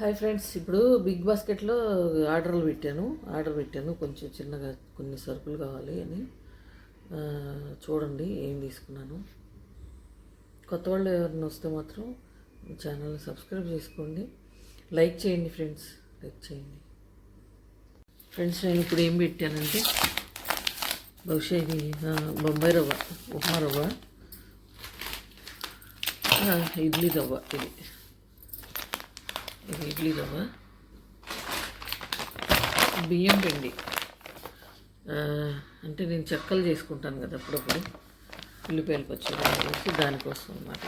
Hi friends ఇప్పుడు big బాస్కెట్లో ఆర్డర్లు పెట్టాను. ఆర్డర్ పెట్టాను. కొంచెం చిన్నగా కొన్ని సరుకులు కావాలి అని. చూడండి ఏం తీసుకున్నాను. కొత్త వాళ్ళు ఎవరైనా వస్తే మాత్రం ఛానల్ని సబ్స్క్రైబ్ చేసుకోండి. లైక్ చేయండి ఫ్రెండ్స్. లైక్ చేయండి. ఫ్రెండ్స్ నేను ఇప్పుడు ఏం పెట్టానంటే బహుశా ఇది బొంబాయి రవ్వ ఉప్మా రవ్వ. ఇడ్లీ రవ్వ ఇది. ఇది ఇడ్లీ రవ్వ. బియ్యం పిండి. అంటే నేను చెక్కలు చేసుకుంటాను కదా అప్పుడప్పుడు. ఉల్లిపాయలు పచ్చడి వేసి దానికోసం అన్నమాట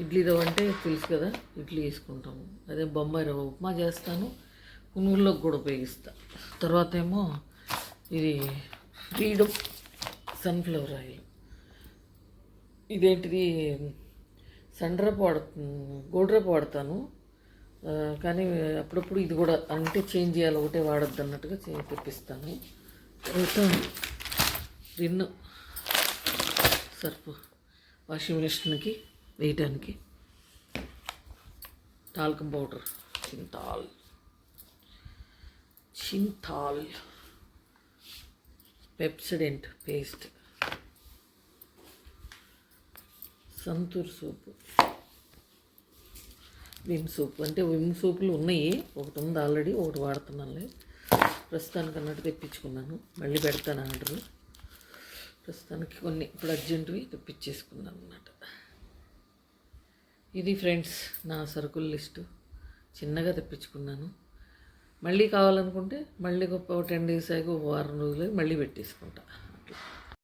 ఇడ్లీ రవ్వ అంటే తెలుసు కదా ఇడ్లీ వేసుకుంటాము అదే బొంబాయి రవ్వ ఉప్మా చేస్తాను. పునుగుల్లోకి కూడా ఉపయోగిస్తా. తర్వాత ఏమో ఇది ఫ్రీడమ్ సన్ఫ్లవర్ ఆయిల్. ఇదేంటిది? సండ్రపు వాడ గోడ్రపు వాడతాను. కానీ అప్పుడప్పుడు ఇది కూడా అంటే చేంజ్ చేయాలి ఒకటే వాడద్దు అన్నట్టుగా చే తెప్పిస్తాను. తర్వాత రిన్ను సర్ఫ్ వాషింగ్ మిషన్కి వేయటానికి. Talcum powder. Cinthol. Cinthol. Pepsodent paste. Santoor soap. Vim soap. అంటే విమ్ సూపులు ఉన్నాయి. ఒకటి ఉంది ఆల్రెడీ ఒకటి వాడుతున్నానులే. ప్రస్తుతానికి అన్నట్టు తెప్పించుకున్నాను. మళ్ళీ పెడతాను ఆర్డర్. ప్రస్తుతానికి కొన్ని ఇప్పుడు అర్జెంటువి తెప్పించేసుకున్నాను అన్నమాట. ఇది ఫ్రెండ్స్ నా సరుకుల లిస్టు. చిన్నగా తెప్పించుకున్నాను. మళ్ళీ కావాలనుకుంటే మళ్ళీ గొప్ప టెన్ డేస్ అయ్యి ఒక వారం రోజులు మళ్ళీ పెట్టేసుకుంటా.